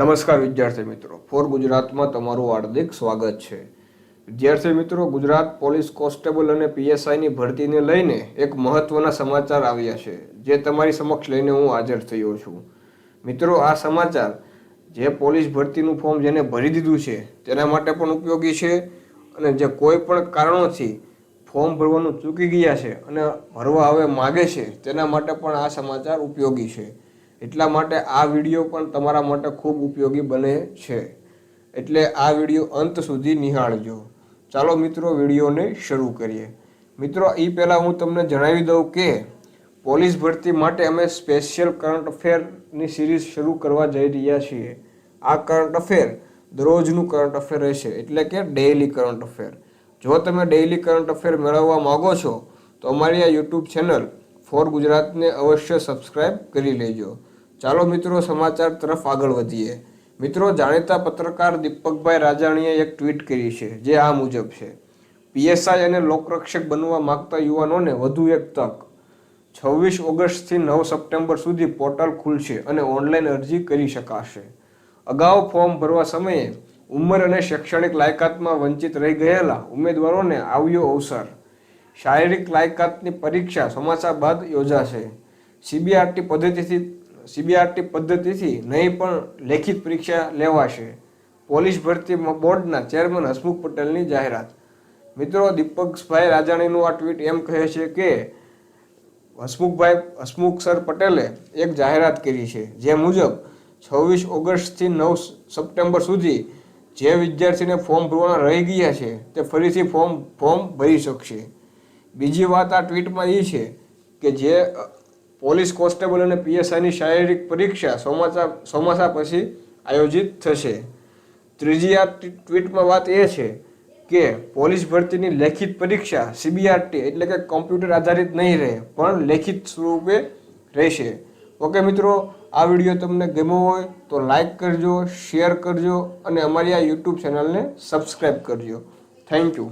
નમસ્કાર વિદ્યાર્થી મિત્રો. ફોર ગુજરાતમાં તમારું હાર્દિક સ્વાગત છે. વિદ્યાર્થી મિત્રો, ગુજરાત પોલીસ કોન્સ્ટેબલ અને પીએસઆઈની ભરતીને લઈને એક મહત્વના સમાચાર આવ્યા છે, જે તમારી સમક્ષ લઈને હું હાજર થયો છું. મિત્રો, આ સમાચાર જે પોલીસ ભરતીનું ફોર્મ જેને ભરી દીધું છે, તેના માટે પણ ઉપયોગી છે અને જે કોઈ પણ કારણોથી ફોર્મ ભરવાનું ચૂકી ગયા છે અને ભરવા હવે માગે છે, તેના માટે પણ આ સમાચાર ઉપયોગી છે. એટલા માટે આ વીડિયો પણ તમારા માટે ખૂબ ઉપયોગી બને છે. એટલે આ વીડિયો અંત સુધી નિહાળજો. ચાલો મિત્રો, વિડીયોને શરૂ કરીએ. મિત્રો એ પહેલાં હું તમને જણાવી દઉં કે પોલીસ ભરતી માટે અમે સ્પેશિયલ કરંટ અફેરની સિરીઝ શરૂ કરવા જઈ રહ્યા છીએ. આ કરંટ અફેર દરરોજનું કરંટ અફેર રહેશે, એટલે કે ડેઇલી કરંટ અફેર. જો તમે ડેઇલી કરંટ અફેર મેળવવા માગો છો, તો અમારી આ યુટ્યુબ ચેનલ ફોર ગુજરાતને અવશ્ય સબસ્ક્રાઇબ કરી લેજો. ચાલો મિત્રો સમાચાર તરફ આગળ વધીએ. મિત્રો, જાણીતા પત્રકાર દીપકભાઈ રાજાણીએ એક ટ્વીટ કરી છે, જે આ મુજબ છે. પીએસઆઈ અને લોકરક્ષક બનવા માગતા યુવાનોને વધુ એક તક. છવ્વીસ ઓગસ્ટથી નવ સપ્ટેમ્બર સુધી પોર્ટલ ખુલશે અને ઓનલાઈન અરજી કરી શકાશે. અગાઉ ફોર્મ ભરવા સમયે ઉંમર અને શૈક્ષણિક લાયકાતમાં વંચિત રહી ગયેલા ઉમેદવારોને આવ્યો અવસર. શારીરિક લાયકાતની પરીક્ષા સમાચાર બાદ યોજાશે. સીબીઆરટી પદ્ધતિથી સીબીઆરટી પદ્ધતિથી નહીં પણ લેખિત પરીક્ષા લેવાશે. પોલીસ ભરતી બોર્ડના ચેરમેન હસમુખ પટેલની જાહેરાત. મિત્રો, દીપકભાઈ રાજાણીનું આ ટ્વીટ એમ કહે છે કે, હસમુખભાઈ, હસમુખ સર પટેલે એક જાહેરાત કરી છે, જે મુજબ છવ્વીસ ઓગસ્ટથી નવ સપ્ટેમ્બર સુધી જે વિદ્યાર્થીને ફોર્મ ભરવાના રહી ગયા છે, તે ફરીથી ફોર્મ ફોર્મ ભરી શકશે. બીજી વાત આ ટ્વીટમાં એ છે કે જે પોલીસ કોન્સ્ટેબલ અને પીએસઆઈની શારીરિક પરીક્ષા ચોમાસા ચોમાસા પછી આયોજિત થશે. ત્રીજી આ ટ્વીટમાં વાત એ છે કે પોલીસ ભરતીની લેખિત પરીક્ષા સીબીઆરટી એટલે કે કોમ્પ્યુટર આધારિત નહીં રહે, પણ લેખિત સ્વરૂપે રહેશે. ઓકે મિત્રો, આ વીડિયો તમને ગમ્યો હોય તો લાઈક કરજો, શેર કરજો અને અમારી આ યુટ્યુબ ચેનલને સબસ્ક્રાઈબ કરજો. Thank you.